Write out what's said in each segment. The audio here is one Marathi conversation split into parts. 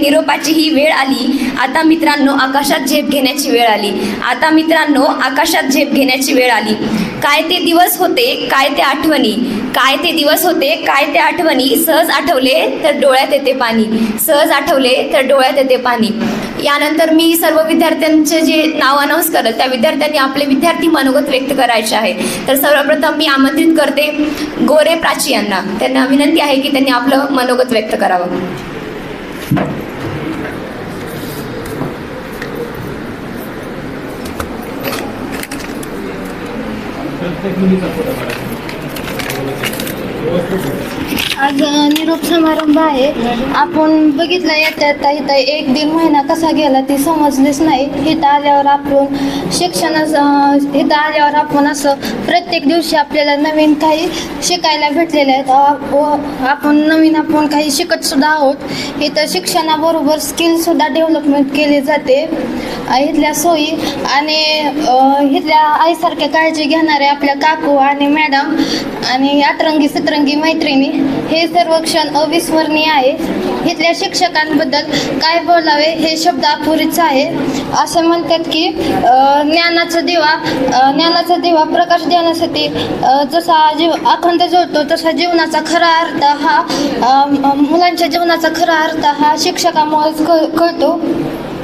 निरोपाची ही वेळ आली. आता मित्रांनो आकाशात झेप घेण्याची वेळ आली. आता मित्रांनो आकाशात झेप घेण्याची वेळ आली. काय ते दिवस होते काय ते आठवणी? काय ते दिवस होते काय ते आठवणी? सहज आठवले तर डोळ्यात येते पाणी. सहज आठवले तर डोळ्यात येते पाणी. यानंतर मी सर्व विद्यार्थ्यांचे जे नाव अनाऊन्स करत त्या विद्यार्थ्यांनी आपले विद्यार्थी मनोगत व्यक्त करायचे आहे. तर सर्वप्रथम मी आमंत्रित करते गोरे प्राची यांना. त्यांना विनंती आहे की त्यांनी आपलं मनोगत व्यक्त करावं. आज निरोप समारंभ आहे. आपण बघितलं येतात इथं एक दीड महिना कसा गेला ते समजलेच नाही. इथं आल्यावर आपण शिक्षणाचं इथं आल्यावर आपण असं प्रत्येक दिवशी आपल्याला नवीन काही शिकायला भेटलेले आहेत. व आपण नवीन आपण काही शिकत सुद्धा आहोत. इथं शिक्षणाबरोबर स्किलसुद्धा डेव्हलपमेंट केली जाते. इथल्या सोयी आणि इथल्या आईसारख्या काळजी घेणारे आपल्या काकू आणि मॅडम आणि अतरंगी सतरंगी मैत्रिणी हे सर्व क्षण अविस्मरणीय आहे. इथल्या शिक्षकांबद्दल काय बोलावे हे शब्द अपुरीच आहे. असं म्हणतात की ज्ञानाचा दिवा ज्ञानाचा दिवा प्रकाश देण्यासाठी जसा जीव अखंड जोडतो तसा जीवनाचा खरा अर्थ हा मुलांच्या जीवनाचा खरा अर्थ हा शिक्षकामुळेच कळ कळतो.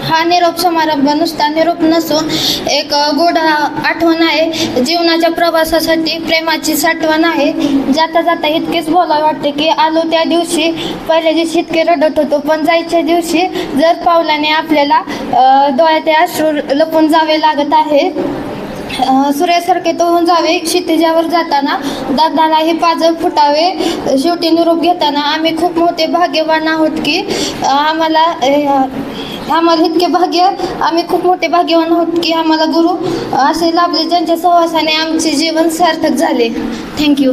हा निरोप समारंभ नुसता निरोप नसून एक गोड आठवण आहे. जीवनाच्या प्रवासासाठी प्रेमाची साठवण आहे. जाता जाता इतकेच बोलावं वाटते की आलो त्या दिवशी. पहिल्या दिवशी इतके रडत होतो पण जायच्या दिवशी जर पावलाने आपल्याला डोळ्यात अश्रू लपून जावे लागत आहे. सूर्यासारखे तो होऊन जावे. क्षितिजावर जाताना दादालाही पाजळ फुटावे. शेवटी निरोप घेताना आम्ही खूप मोठे भाग्यवान आहोत की आम्हाला आम्हाला इतके भाग्य आम्ही खूप मोठे भाग्यवान आहोत की आम्हाला गुरु असे लाभले ज्यांच्या सहवासाने आमचे जीवन सार्थक झाले. थँक्यू